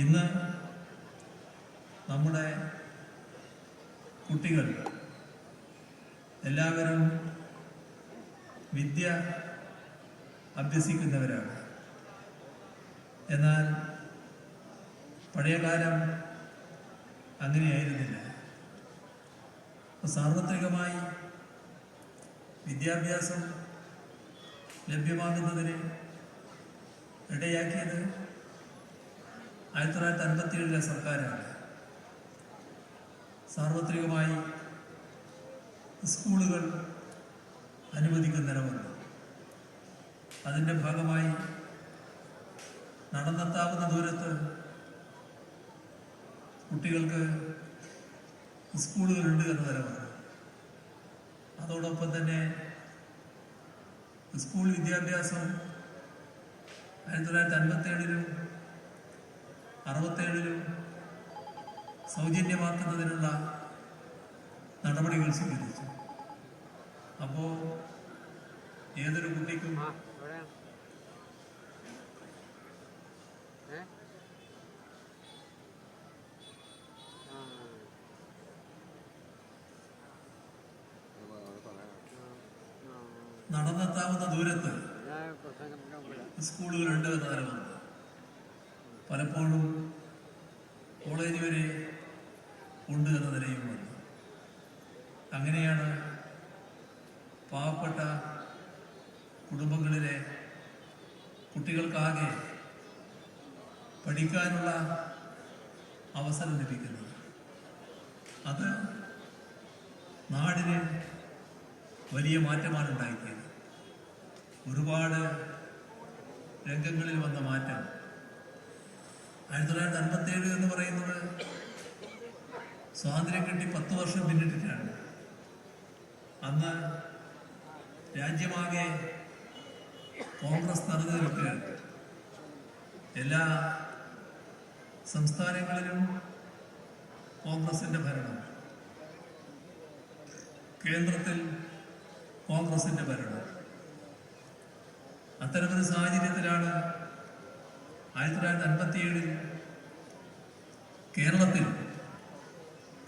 ഇന്ന് നമ്മുടെ കുട്ടികൾ എല്ലാവരും വിദ്യ അഭ്യസിക്കുന്നവരാണ്. എന്നാൽ പഴയകാലം അങ്ങനെയായിരുന്നില്ല. സാർവത്രികമായി വിദ്യാഭ്യാസം ലഭ്യമാകുന്നതിന് ഇടയാക്കിയത് ആയിരത്തി തൊള്ളായിരത്തി അൻപത്തി ഏഴിലെ സർക്കാരാണ്. സാർവത്രികമായി സ്കൂളുകൾ അനുവദിക്കുന്ന വന്നു അതിന്റെ ഭാഗമായി നടന്നെത്താവുന്ന ദൂരത്ത് കുട്ടികൾക്ക് സ്കൂളുകളുണ്ട് എന്ന നിലവന്നു അതോടൊപ്പം തന്നെ സ്കൂൾ വിദ്യാഭ്യാസം ആയിരത്തി തൊള്ളായിരത്തി അൻപത്തി ഏഴിലും അറുപത്തേഴിലും സൗജന്യമാക്കുന്നതിനുള്ള നടപടികൾ സ്വീകരിച്ചു. അപ്പോൾ ഏതൊരു കുട്ടിക്കും നടന്നെത്താവുന്ന ദൂരത്ത് സ്കൂളുകളുണ്ട് എന്നതിന് തരമാണ് പലപ്പോഴും കോളേജ് വരെ ഉണ്ട് എന്ന നിലയും വന്നു. അങ്ങനെയാണ് പാവപ്പെട്ട കുടുംബങ്ങളിലെ കുട്ടികൾക്കാകെ പഠിക്കാനുള്ള അവസരം ലഭിക്കുന്നത്. അത് നാടിന് വലിയ മാറ്റമാണ് ഉണ്ടാക്കിയത്. ഒരുപാട് രംഗങ്ങളിൽ വന്ന മാറ്റം. ആയിരത്തി തൊള്ളായിരത്തി അൻപത്തി ഏഴ് എന്ന് പറയുന്നത് സ്വാതന്ത്ര്യം കിട്ടി പത്ത് വർഷം പിന്നിട്ടിട്ടാണ്. അന്ന് രാജ്യമാകെ കോൺഗ്രസ് നിറഞ്ഞു എല്ലാ സംസ്ഥാനങ്ങളിലും കോൺഗ്രസിന്റെ ഭരണം. കേന്ദ്രത്തിൽ കോൺഗ്രസിന്റെ ഭരണം. അത്തരമൊരു സാഹചര്യത്തിലാണ് ആയിരത്തി തൊള്ളായിരത്തി അൻപത്തി ഏഴിൽ കേരളത്തിൽ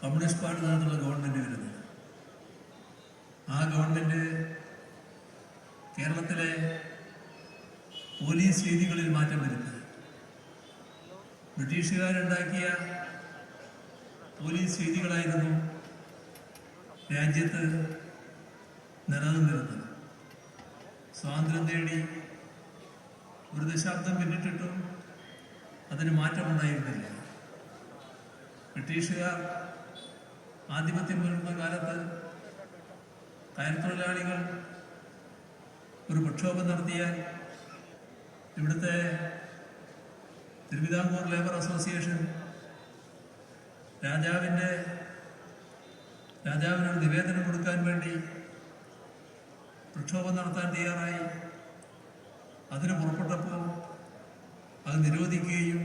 കമ്മ്യൂണിസ്റ്റ് പാർട്ടി നടത്തുന്ന ഗവൺമെന്റ് വരുന്നത് ആ ഗവൺമെന്റ് കേരളത്തിലെ പോലീസ് രീതികളിൽ മാറ്റം വരുത്തുക. ബ്രിട്ടീഷുകാരുണ്ടാക്കിയ പോലീസ് രീതികളായിരുന്നു രാജ്യത്ത് നിലനിന്നിരുന്നത്. സ്വാതന്ത്ര്യം നേടി ഒരു ദശാബ്ദം പിന്നിട്ടിട്ടും അതിന് മാറ്റമുണ്ടായിരുന്നില്ല ബ്രിട്ടീഷുകാർ ആധിപത്യം പുലർന്ന കാലത്ത് കയർ തൊഴിലാളികൾ ഒരു പ്രക്ഷോഭം നടത്തിയാൽ ഇവിടുത്തെ തിരുവിതാംകൂർ ലേബർ അസോസിയേഷൻ രാജാവിന്റെ രാജാവിനൊരു നിവേദനം കൊടുക്കാൻ വേണ്ടി പ്രക്ഷോഭം നടത്താൻ തയ്യാറായി. അതിന് നിരോധിക്കുകയും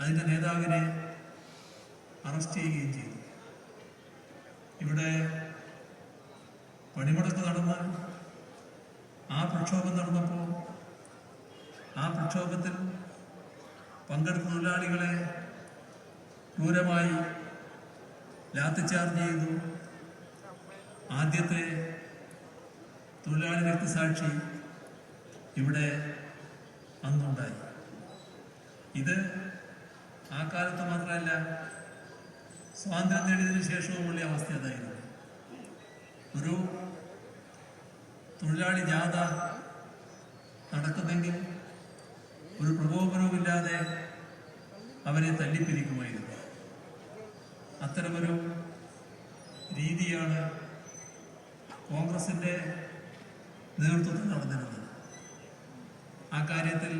അതിന്റെ നേതാവിനെ അറസ്റ്റ് ചെയ്യുകയും ചെയ്തു. ഇവിടെ പണിമുടക്ക് നടന്ന് ആ പ്രക്ഷോഭം നടന്നപ്പോൾ ആ പ്രക്ഷോഭത്തിൽ പങ്കെടുത്ത തൊഴിലാളികളെ ക്രൂരമായി ലാത്തിച്ചാർജ് ചെയ്തു. ആദ്യത്തെ തൊഴിലാളി രക്തസാക്ഷി ഇവിടെ അന്നുണ്ടായി. ഇത് ആ കാലത്ത് മാത്രമല്ല സ്വാതന്ത്ര്യം നേടിയതിനു ശേഷവുമുള്ള അവസ്ഥ അതായിരുന്നു. ഒരു തൊഴിലാളി ജാഥ നടക്കുന്നെങ്കിൽ ഒരു പ്രകോപനവുമില്ലാതെ അവരെ തല്ലിപ്പിരിക്കുമായിരുന്നു അത്തരമൊരു രീതിയാണ് കോൺഗ്രസിന്റെ നേതൃത്വത്തിൽ നടന്നിരുന്നത്. ആ കാര്യത്തിൽ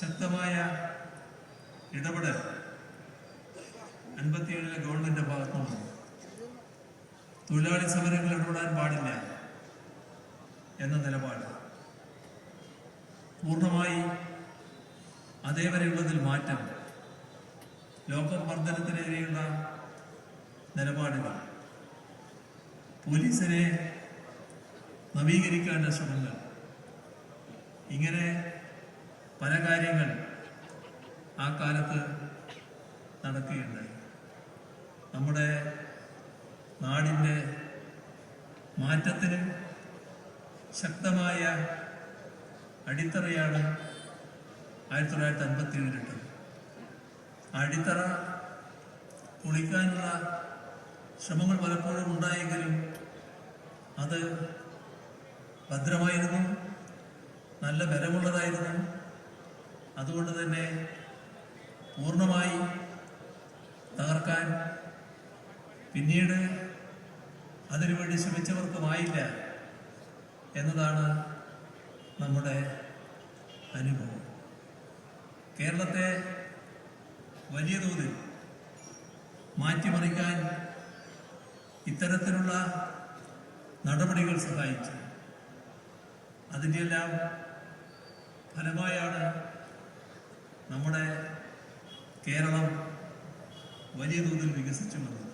ശക്തമായ ഇടപെടൽ അൻപത്തിയേഴിലെ ഗവൺമെന്റിന്റെ ഭാഗത്തുനിന്ന് തൊഴിലാളി സമരങ്ങളിൽ ഇടപെടാൻ പാടില്ല എന്ന നിലപാട്. പൂർണമായി അതേവരെയുള്ളതിൽ മാറ്റം ലോകമർദ്ദനത്തിനെതിരെയുള്ള നിലപാടുകൾ. പോലീസിനെ നവീകരിക്കേണ്ട ശ്രമങ്ങൾ. ഇങ്ങനെ പല കാര്യങ്ങൾ ആ കാലത്ത് നടക്കുകയുണ്ടായി. നമ്മുടെ നാടിന്റെ മാറ്റത്തിന് ശക്തമായ അടിത്തറയാണ് ആയിരത്തി തൊള്ളായിരത്തി അൻപത്തി ഏഴിലിട്ടത് ആ അടിത്തറ പൊളിക്കാനുള്ള ശ്രമങ്ങൾ പലപ്പോഴും ഉണ്ടായെങ്കിലും അത് ഭദ്രമായിരുന്നു നല്ല ബലമുള്ളതായിരുന്നു. അതുകൊണ്ട് തന്നെ പൂർണമായി തകർക്കാൻ പിന്നീട് അതിനുവേണ്ടി ശ്രമിച്ചവർക്കുമായില്ല എന്നതാണ് നമ്മുടെ അനുഭവം. കേരളത്തെ വലിയ തോതിൽ മാറ്റിമറിക്കാൻ ഇത്തരത്തിലുള്ള നടപടികൾ സഹായിച്ചു. അതിന്റെയെല്ലാം ഫലമായാണ് നമ്മുടെ കേരളം വലിയ തോതിൽ വികസിച്ചു വന്നത്